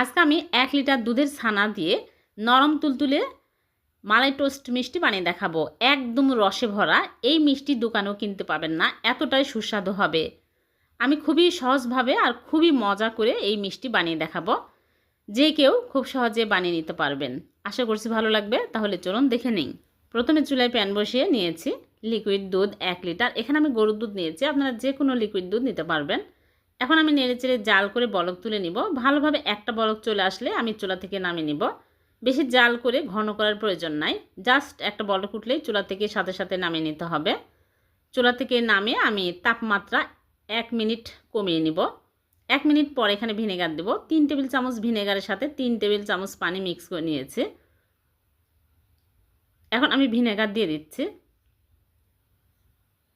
আজকে আমি এক লিটার দুধের ছানা দিয়ে নরম তুলতুলে মালাই টোস্ট মিষ্টি বানিয়ে দেখাবো। একদম রসে ভরা। এই মিষ্টি দোকানেও কিনতে পাবেন না। এতটাই সুস্বাদু হবে। আমি খুবই সহজভাবে আর খুবই মজা করে এই মিষ্টি বানিয়ে দেখাবো। যে কেউ খুব সহজে বানিয়ে নিতে পারবেন। আশা করছি ভালো লাগবে। তাহলে চলুন দেখে নিন প্রথমে চুলায় প্যান বসিয়ে নিয়েছি লিকুইড দুধ এক লিটার। এখানে আমি গরুর দুধ নিয়েছি। আপনারা যে কোনো লিকুইড দুধ নিতে পারবেন। এখন আমি নেড়ে চেড়ে জাল করে বলক তুলে নিব। ভালোভাবে একটা বলক চলে আসলে আমি চুলা থেকে নামিয়ে নিব। বেশি জাল করে ঘন করার প্রয়োজন নাই। জাস্ট একটা বলক উঠলেই চুলা থেকে সাথে সাথে নামিয়ে নিতে হবে। চুলা থেকে নামিয়ে আমি তাপমাত্রা এক মিনিট কমিয়ে নিব। এক মিনিট পর এখানে ভিনেগার দেব। তিন টেবিল চামচ ভিনেগারের সাথে তিন টেবিল চামচ পানি মিক্স করে নিয়েছি। এখন আমি ভিনেগার দিয়ে দিচ্ছি।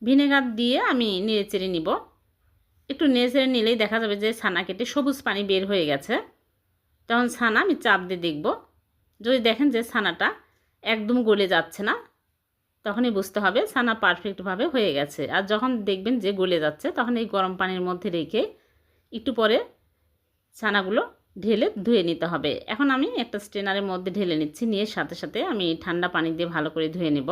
ভিনেগার দিয়ে আমি নেড়ে চেড়ে নিব। একটু নেড়ে নিলেই দেখা যাবে যে ছানা কেটে সবুজ পানি বের হয়ে গেছে। তখন ছানা আমি চাপ দিয়ে দেখব। যদি দেখেন যে ছানাটা একদম গলে যাচ্ছে না, তখনই বুঝতে হবে ছানা পারফেক্টভাবে হয়ে গেছে। আর যখন দেখবেন যে গলে যাচ্ছে, তখন এই গরম পানির মধ্যে রেখে একটু পরে ছানাগুলো ঢেলে ধুয়ে নিতে হবে। এখন আমি একটা স্ট্রেনারের মধ্যে ঢেলে নিচ্ছি, নিয়ে সাথে সাথে আমি ঠান্ডা পানি দিয়ে ভালো করে ধুয়ে নেব।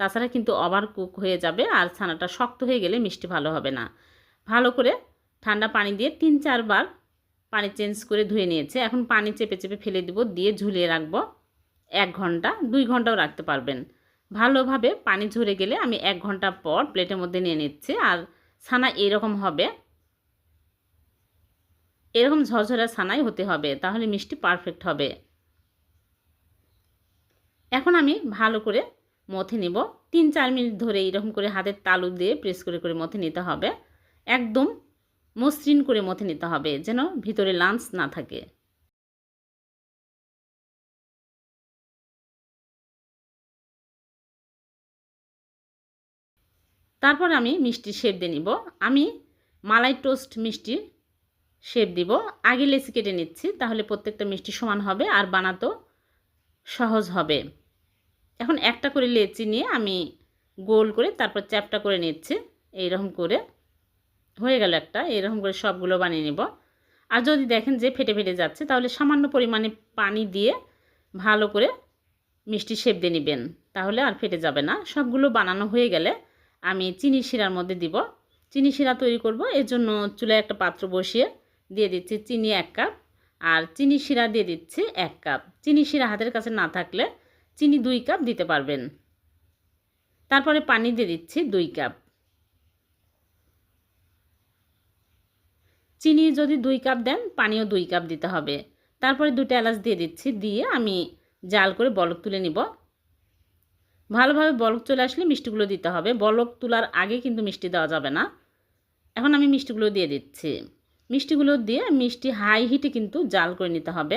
তাছাড়া কিন্তু ওভার কুক হয়ে যাবে আর ছানাটা শক্ত হয়ে গেলে মিষ্টি ভালো হবে না। ভালো করে ঠান্ডা পানি দিয়ে তিন চারবার পানি চেঞ্জ করে ধুয়ে নিয়েছে। এখন পানি চেপে চেপে ফেলে দিব, দিয়ে ঝুলিয়ে রাখব এক ঘণ্টা, দুই ঘন্টাও রাখতে পারবেন। ভালোভাবে পানি ঝরে গেলে আমি এক ঘণ্টা পর প্লেটের মধ্যে নিয়ে নিচ্ছি। আর ছানা এরকম হবে, এরকম ঝরঝরা ছানাই হতে হবে, তাহলে মিষ্টি পারফেক্ট হবে। এখন আমি ভালো করে মথে নেব। তিন চার মিনিট ধরে এরকম করে হাতের তালু দিয়ে প্রেস করে করে মথে নিতে হবে। একদম মসৃণ করে মথে নিতে হবে, যেন ভিতরে লাঞ্চ না থাকে। তারপর আমি মিষ্টি শেপ দিয়ে নিব। আমি মালাই টোস্ট মিষ্টি শেপ দিব। আগে লেচি কেটে নিচ্ছি, তাহলে প্রত্যেকটা মিষ্টি সমান হবে আর বানাতেও সহজ হবে। এখন একটা করে লেচি নিয়ে আমি গোল করে তারপর চ্যাপটা করে নিচ্ছি, এইরকম করে। হয়ে গেল একটা, এরকম করে সবগুলো বানিয়ে নেব। আর যদি দেখেন যে ফেটে ফেটে যাচ্ছে, তাহলে সামান্য পরিমাণে পানি দিয়ে ভালো করে মিষ্টি শেপ দিয়ে নেবেন, তাহলে আর ফেটে যাবে না। সবগুলো বানানো হয়ে গেলে আমি চিনি শিরার মধ্যে দিব। চিনি শিরা তৈরি করব, এর জন্য চুলায় একটা পাত্র বসিয়ে দিয়ে দিচ্ছি চিনি এক কাপ, আর চিনি শিরা দিয়ে দিচ্ছি এক কাপ। চিনি শিরা হাতের কাছে না থাকলে চিনি দুই কাপ দিতে পারবেন। তারপরে পানি দিয়ে দিচ্ছি দুই কাপ। চিনি যদি দুই কাপ দেন, পানিও দুই কাপ দিতে হবে। তারপরে দুটো এলাচ দিয়ে দিচ্ছি, দিয়ে আমি জাল করে বলক তুলে নিব। ভালোভাবে বলক চলে আসলে মিষ্টিগুলো দিতে হবে। বলক তোলার আগে কিন্তু মিষ্টি দেওয়া যাবে না। এখন আমি মিষ্টিগুলো দিয়ে দিচ্ছি। মিষ্টিগুলো দিয়ে মিষ্টি হাই হিটে কিন্তু জাল করে নিতে হবে।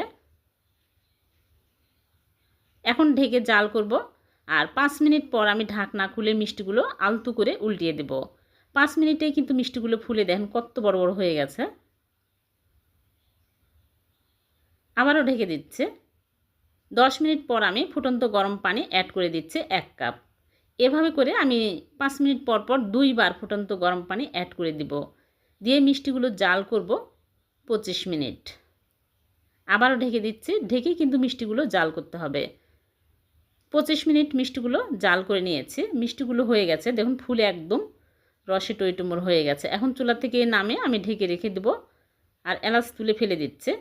এখন ঢেকে জাল করব। আর পাঁচ মিনিট পর আমি ঢাকনা খুলে মিষ্টিগুলো আলতু করে উল্টিয়ে দেব। পাঁচ মিনিটেই কিন্তু মিষ্টিগুলো ফুলে দেখেন, কত বড় বড় হয়ে গেছে। আবারও ঢেকে দিচ্ছে। দশ মিনিট পর আমি ফুটন্ত গরম পানি অ্যাড করে দিচ্ছি এক কাপ। এভাবে করে আমি পাঁচ মিনিট পর পর দুইবার ফুটন্ত গরম পানি অ্যাড করে দিব। দিয়ে মিষ্টিগুলো জাল করব পঁচিশ মিনিট। আবারও ঢেকে দিচ্ছি, ঢেকে কিন্তু মিষ্টিগুলো জাল করতে হবে। পঁচিশ মিনিট মিষ্টিগুলো জাল করে নিয়েছি। মিষ্টিগুলো হয়ে গেছে, দেখুন ফুলে একদম রসে টইটুমোর হয়ে গেছে। এখন চুলা থেকে নামে আমি ঢেকে রেখে দেবো আর এলাচ তুলে ফেলে দিচ্ছে।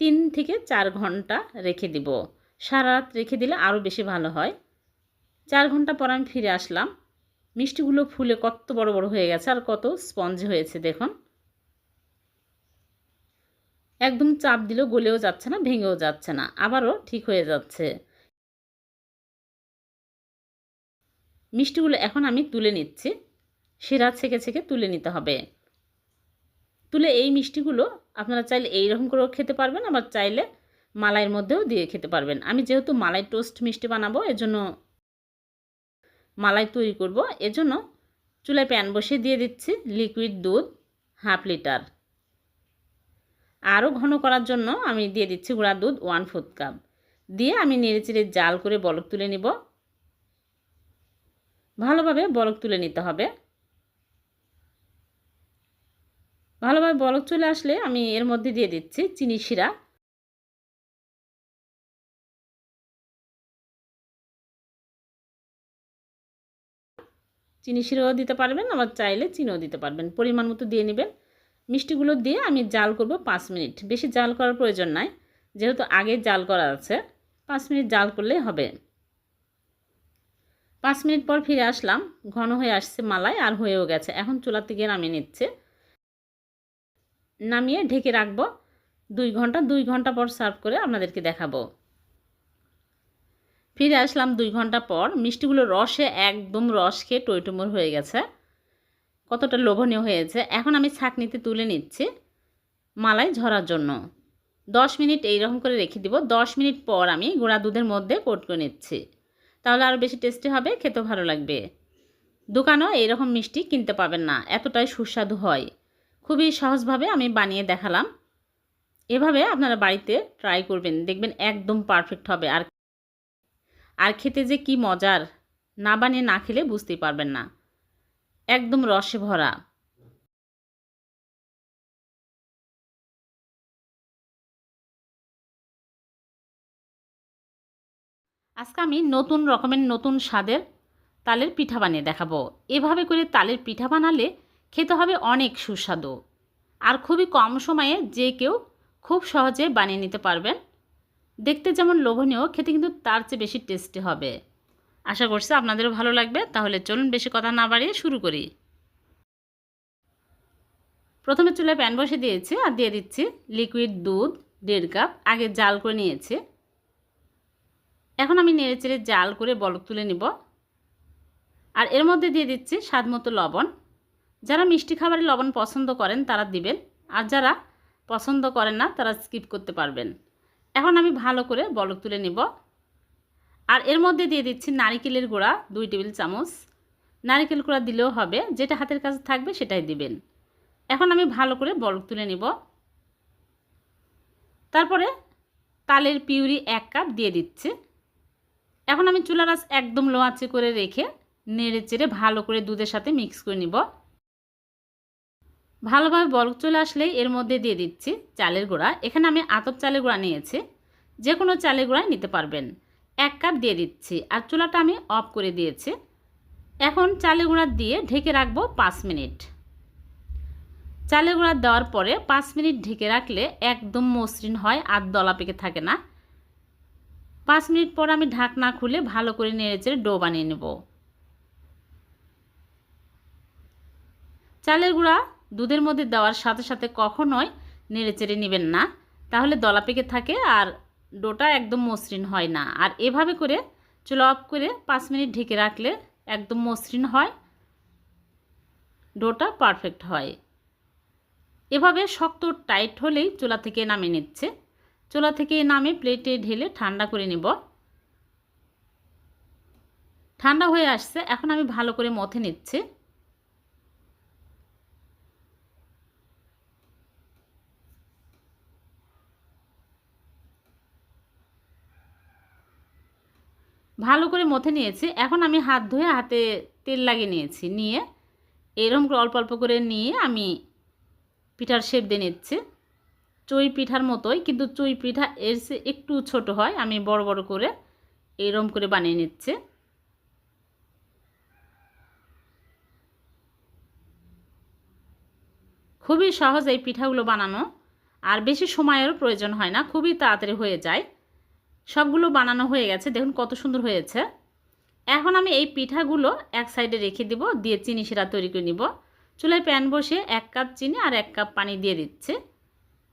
তিন থেকে চার ঘণ্টা রেখে দিব। সারা রাত রেখে দিলে আরও বেশি ভালো হয়। চার ঘণ্টা পর আমি ফিরে আসলাম। মিষ্টিগুলো ফুলে কত বড় বড় হয়ে গেছে আর কত স্পঞ্জ হয়েছে দেখুন। একদম চাপ দিলেও গলেও যাচ্ছে না, ভেঙেও যাচ্ছে না, আবারও ঠিক হয়ে যাচ্ছে। মিষ্টিগুলো এখন আমি তুলে নিচ্ছি। শিরা ছেঁকে ছেঁকে তুলে নিতে হবে। তুলে এই মিষ্টিগুলো আপনারা চাইলে এইরকম করেও খেতে পারবেন, আবার চাইলে মালাইয়ের মধ্যেও দিয়ে খেতে পারবেন। আমি যেহেতু মালাই টোস্ট মিষ্টি বানাবো, এজন্য মালাই তৈরি করব। এজন্য চুলায় প্যান বসিয়ে দিয়ে দিচ্ছি লিকুইড দুধ হাফ লিটার। আরও ঘন করার জন্য আমি দিয়ে দিচ্ছি গুঁড়া দুধ ওয়ান ফোর্থ কাপ। দিয়ে আমি নেড়ে চেড়ে জাল করে বলক তুলে নিব। ভালোভাবে বলক তুলে নিতে হবে। ভালোভাবে বলক চলে আসলে আমি এর মধ্যে দিয়ে দিচ্ছি চিনি শিরা। চিনি শিরাও দিতে পারবেন, আবার চাইলে চিনিও দিতে পারবেন। পরিমাণ মতো দিয়ে নেবেন। মিষ্টিগুলো দিয়ে আমি জাল করব পাঁচ মিনিট। বেশি জাল করার প্রয়োজন নাই, যেহেতু আগে জাল করা আছে। পাঁচ মিনিট জাল করলে হবে। পাঁচ মিনিট পর ফিরে আসলাম। ঘন হয়ে আসছে মালাই, আর হয়েও গেছে। এখন চুলার থেকে নামিয়ে নিচ্ছে। নামিয়ে ঢেকে রাখব। দুই ঘণ্টা দুই ঘণ্টা পর সার্ভ করে আপনাদেরকে দেখাবো। ফিরে আসলাম দুই ঘণ্টা পর। মিষ্টিগুলো রসে একদম রস খেয়ে টইটুমোর হয়ে গেছে। কতটা লোভনীয় হয়েছে। এখন আমি ছাঁকনিতে তুলে নিচ্ছি মালাই ঝরার জন্য। দশ মিনিট এইরকম করে রেখে দিব। দশ মিনিট পর আমি গোড়া দুধের মধ্যে কোট করে নিচ্ছি। তাহলে আরও বেশি টেস্টি হবে, খেতেও ভালো লাগবে। দোকানেও এইরকম মিষ্টি কিনতে পাবেন না। এতটাই সুস্বাদু হয়। খুবই সহজভাবে আমি বানিয়ে দেখালাম। এভাবে আপনারা বাড়িতে ট্রাই করবেন, দেখবেন একদম পারফেক্ট হবে। আর আর খেতে যে কি মজার, না বানিয়ে না খেলে বুঝতেই পারবেন না। একদম রসে ভরা। আজকে আমি নতুন রকমের নতুন স্বাদের তালের পিঠা বানিয়ে দেখাবো। এভাবে করে তালের পিঠা বানালে খেতে হবে অনেক সুস্বাদু। আর খুবই কম সময়ে যে কেউ খুব সহজে বানিয়ে নিতে পারবেন। দেখতে যেমন লোভনীয়, খেতে কিন্তু তার চেয়ে বেশি টেস্টি হবে। আশা করছি আপনাদেরও ভালো লাগবে। তাহলে চলুন বেশি কথা না বাড়িয়ে শুরু করি। প্রথমে চুলায় প্যান বসে দিয়েছি আর দিয়ে দিচ্ছি লিকুইড দুধ দেড় কাপ। আগে জাল করে নিয়েছি। এখন আমি নেড়ে চেড়ে জাল করে বলক তুলে নিব। আর এর মধ্যে দিয়ে দিচ্ছি স্বাদ মতো লবণ। যারা মিষ্টি খাবারে লবণ পছন্দ করেন তারা দিবেন, আর যারা পছন্দ করেন না তারা স্কিপ করতে পারবেন। এখন আমি ভালো করে বলক তুলে নেব। আর এর মধ্যে দিয়ে দিচ্ছি নারিকেলের গুঁড়া, দুই টেবিল চামচ। নারিকেল গুঁড়া দিলেও হবে, যেটা হাতের কাছে থাকবে সেটাই দিবেন। এখন আমি ভালো করে বলক তুলে নেব। তারপরে তালের পিউরি এক কাপ দিয়ে দিচ্ছি। এখন আমি চুলার আঁচ একদম লো আঁচে করে রেখে নেড়ে চেড়ে ভালো করে দুধের সাথে মিক্স করে নিব। ভালোভাবে বলক চলে আসলেই এর মধ্যে দিয়ে দিচ্ছি চালের গুঁড়া। এখানে আমি আতপ চালের গুঁড়া নিয়েছি। যে কোনো চালের গুঁড়াই নিতে পারবেন। এক কাপ দিয়ে দিচ্ছি আর চুলাটা আমি অফ করে দিয়েছি। এখন চালের গুঁড়া দিয়ে ঢেকে রাখব পাঁচ মিনিট। চালের গুঁড়া দেওয়ার পরে পাঁচ মিনিট ঢেকে রাখলে একদম মসৃণ হয় আর দলা পেকে থাকে না। পাঁচ মিনিট পর আমি ঢাকনা খুলে ভালো করে নেড়েচেড়ে ডো বানিয়ে নেব। চালের গুঁড়া দুধের মধ্যে দেওয়ার সাথে সাথে কখনোই নেড়েচেড়ে নেবেন না। তাহলে দলা পেকে থাকে আর ডোটা একদম মসৃণ হয় না। আর এভাবে করে চুলা অফ করে পাঁচ মিনিট ঢেকে রাখলে একদম মসৃণ হয়, ডোটা পারফেক্ট হয়। এভাবে শক্ত টাইট হলেই চুলা থেকে নামিয়ে নিচ্ছে। চুলা থেকে নামে প্লেটে ঢেলে ঠান্ডা করে নেব। ঠান্ডা হয়ে আসছে, এখন আমি ভালো করে মথে নিচ্ছি। ভালো করে মথে নিয়েছি। এখন আমি হাত ধুয়ে হাতে তেল লাগিয়ে নিয়েছি। নিয়ে এরকম করে অল্প অল্প করে নিয়ে আমি পিঠার শেপ দিয়ে নিচ্ছি। চই পিঠার মতোই, কিন্তু চই পিঠা এর একটু ছোট হয়। আমি বড় বড় করে এইরকম করে বানিয়ে নিচ্ছে। খুবই সহজ এই পিঠাগুলো বানানো। আর বেশি সময়েরও প্রয়োজন হয় না। খুবই তাড়াতাড়ি হয়ে যায়। সবগুলো বানানো হয়ে গেছে। দেখুন কত সুন্দর হয়েছে। এখন আমি এই পিঠাগুলো এক সাইডে রেখে দিব, দিয়ে চিনি শিরা তৈরি করে নিব। চুলায় প্যান বসে এক কাপ চিনি আর এক কাপ পানি দিয়ে দিচ্ছে।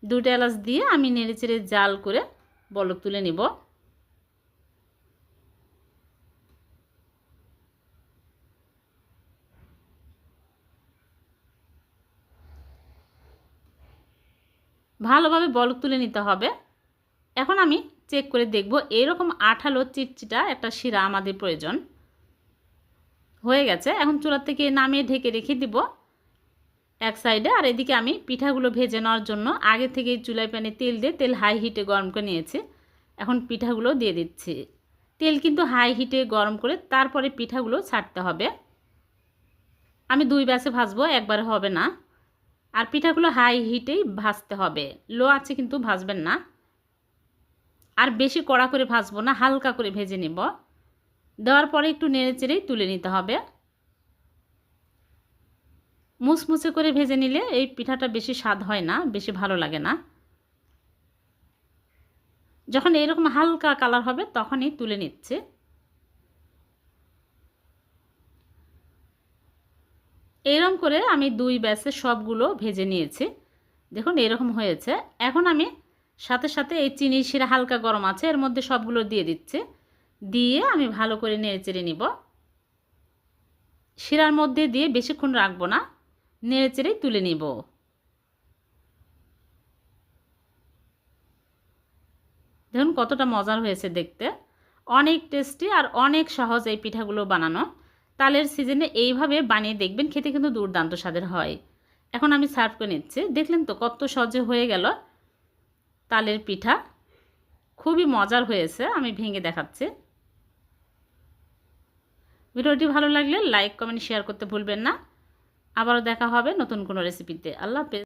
দুটো এলাচ দিয়ে আমি নেড়ে চেড়ে জাল করে বলক তুলে নিব। ভালোভাবে বলক তুলে নিতে হবে। এখন আমি চেক করে দেখব। এরকম আঠালো চিটচিটা একটা শিরা আমাদের প্রয়োজন। হয়ে গেছে। এখন চুলার থেকে নামিয়ে ঢেকে রেখে দিব এক সাইডে। আর এদিকে আমি পিঠাগুলো ভেজে নেওয়ার জন্য আগে থেকে চুলায় প্যানে তেল দিয়ে তেল হাই হিটে গরম করে নিয়েছি। এখন পিঠাগুলো দিয়ে দিচ্ছি। তেল কিন্তু হাই হিটে গরম করে তারপরে পিঠাগুলো ছাড়তে হবে। আমি দুই ব্যাসে ভাজবো, একবারে হবে না। আর পিঠাগুলো হাই হিটেই ভাজতে হবে। লো আছে কিন্তু ভাজবেন না। আর বেশি কড়া করে ভাজবো না, হালকা করে ভেজে নেব। দেওয়ার পরে একটু নেড়ে চেড়েই তুলে নিতে হবে। মুচমুচে করে ভেজে নিলে এই পিঠাটা বেশি স্বাদ হয় না, বেশি ভালো লাগে না। যখন এরকম হালকা কালার হবে তখনই তুলে নিচ্ছে। এরকম করে আমি দুই ব্যাসে সবগুলো ভেজে নিয়েছি। দেখুন এরকম হয়েছে। এখন আমি সাথে সাথে এই চিনি শিরা হালকা গরম আছে, এর মধ্যে সবগুলো দিয়ে দিচ্ছে। দিয়ে আমি ভালো করে নেড়ে চেড়ে নিব। শিরার মধ্যে দিয়ে বেশিক্ষণ রাখব না নেড়ে চেড়েই তুলে নিব। দেখুন কতটা মজার হয়েছে দেখতে। অনেক টেস্টি আর অনেক সহজ এই পিঠাগুলো বানানো। তালের সিজনে এইভাবে বানিয়ে দেখবেন খেতে কিন্তু দুর্দান্ত স্বাদের হয়। এখন আমি সার্ভ করে নিচ্ছি। দেখলেন তো কত সহজে হয়ে গেল। তালের পিঠা। খুবই মজার হয়েছে, আমি ভেঙে দেখাচ্ছি। ভিডিওটি ভালো লাগলে লাইক, কমেন্ট, শেয়ার করতে ভুলবেন না। আবারও দেখা হবে নতুন কোনো রেসিপিতে আল্লাহ